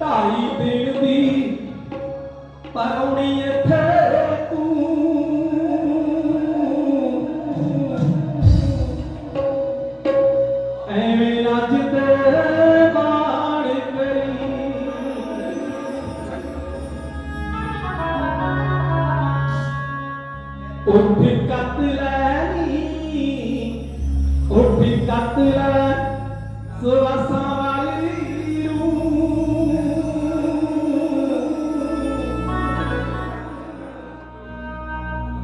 ਢਾਈ ਦਿਨ ਦੀ ਪਰੌਣੀ ਇੱਥੇ ਤੂੰ। ਐਵੇਂ ਨੱਚਦੇ ਉੱਠ ਕੱਤ ਲੈਣੀ ਉੱਠ ਕੱਤ ਲੈ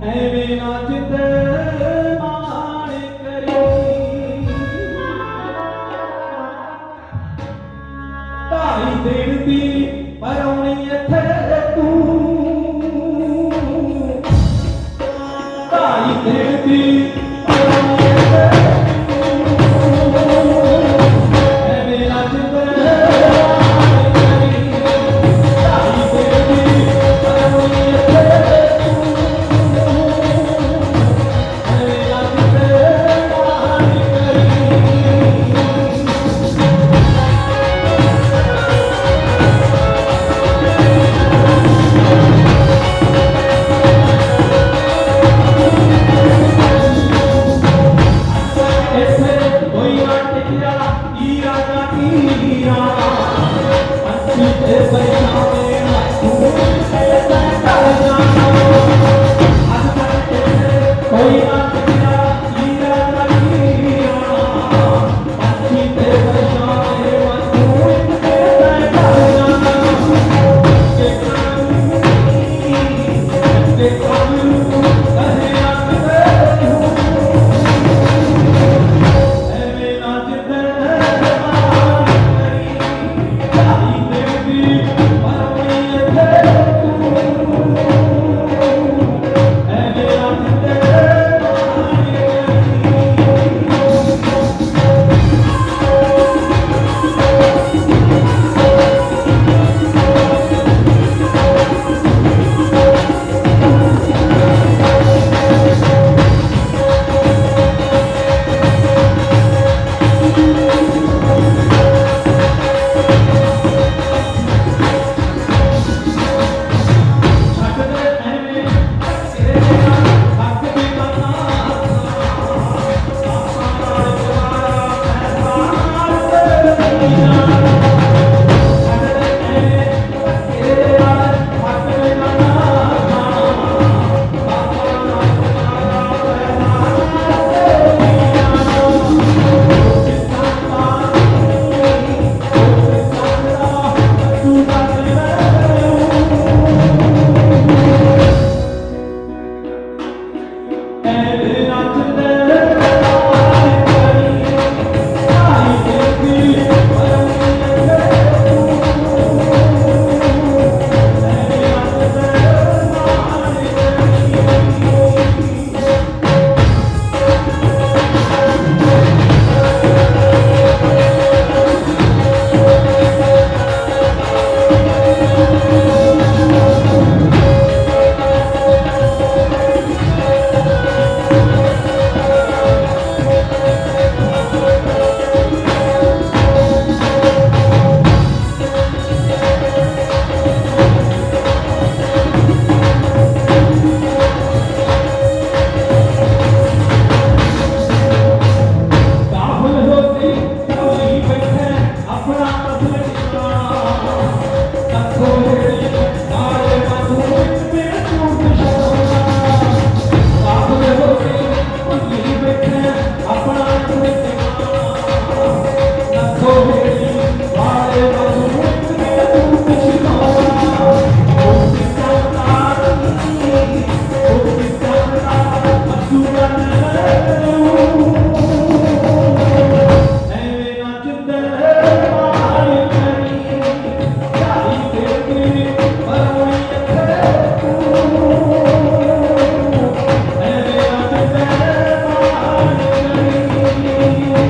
ਐਵੇਂ ਨੱਚਦੇ ਮਾਣ ਕਰੀ। ਢਾਈ ਦਿਨ ਦੀ ਪਰੌਣੀ ਇੱਥੇ ਤੂੰ ਢਾਈ ਦਿਨ ਦੀ हीरा का हीरा।